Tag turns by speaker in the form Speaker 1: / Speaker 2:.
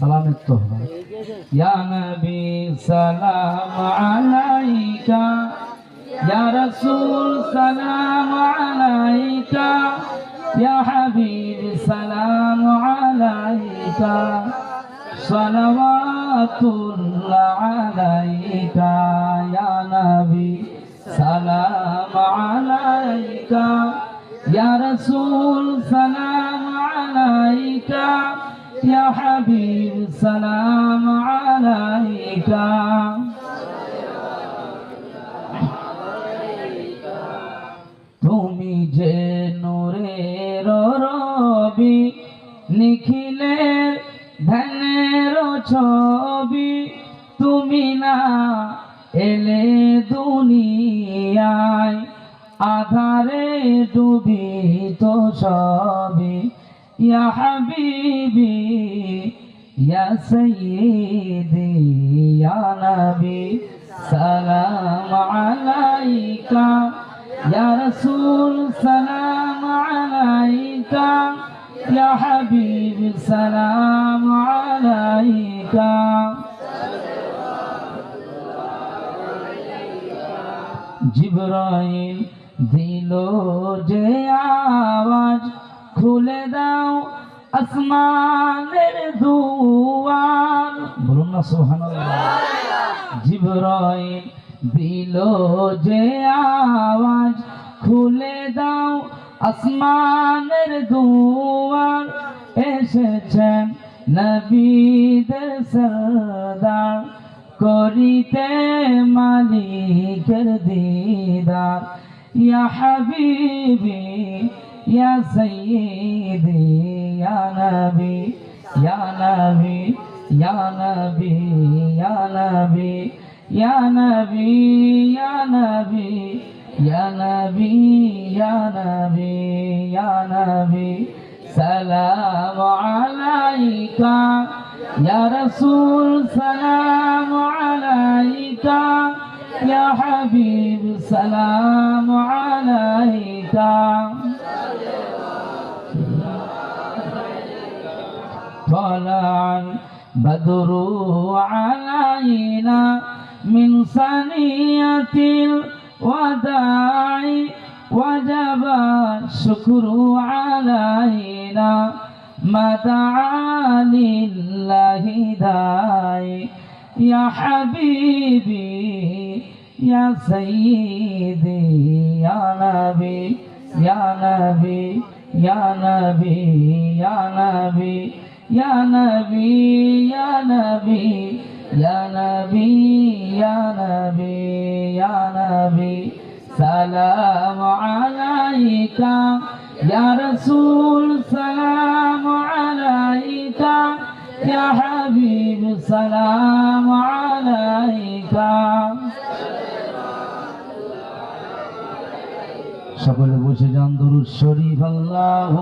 Speaker 1: সালামের তো হবে ইয়া নবী, সালাম আলাইকা। ইয়া রাসূল, সালাম আলাইকা। ইয়া হাবিব, সালাম আলাইকা। সালাওয়াতুল্লাহ আলাইকা। ইয়া নবী, সালাম আলাইকা। ইয়া রাসূল, সালাম আলাইকা। ইয়া হাবিব, সালাম আলাইকা। তুমি যে নূরের রবি নিখিলের ধ্যানের ছবি, তুমি না এলে দুনিয়ায় আধারে ডুবি তো সবই। ইয়া হাবিবি يا سيدي يا نبي سلام عليك يا رسول سلام عليك या حبيبي سلام عليك জিব্রাইল দিল যে আওয়াজ খুলে দাও আসমানের দুয়ার। বলুন না সুবহানাল্লাহ। জিবরাইল দিল যে আওয়াজ খুলে দাও আসমানের দুয়ার। এসেছেন নবীদের সরদার করিতে মালিকের দিদার। ইয়া হাবিবি ইয়া সাইয়্যিদি ইয়া নবী, ইয়া নবী ইয়া নবী ইয়া নবী ইয়া নবী ইয়া নবী ইয়া নবী ইয়া নবী ইয়া নবী, সালাম আলাইকা, ইয়া রাসূল, সালাম আলাইকা, ইয়া হাবিব, সালাম আলাইকা طلع البدر علينا من ثنية الوداع وجب الشكر علينا ما دعا لله داعي. يا حبيبي يا سيدي يا نبي يا نبي يا نبي يا نبي. Ya Nabi, Ya Nabi, Ya Nabi, Ya Nabi, Ya Nabi, Salam alaika, Ya Rasul, Salam alaika, Ya Habib, Salam alaika. সকলে বসে যান দরুদ শরীফ আল্লাহ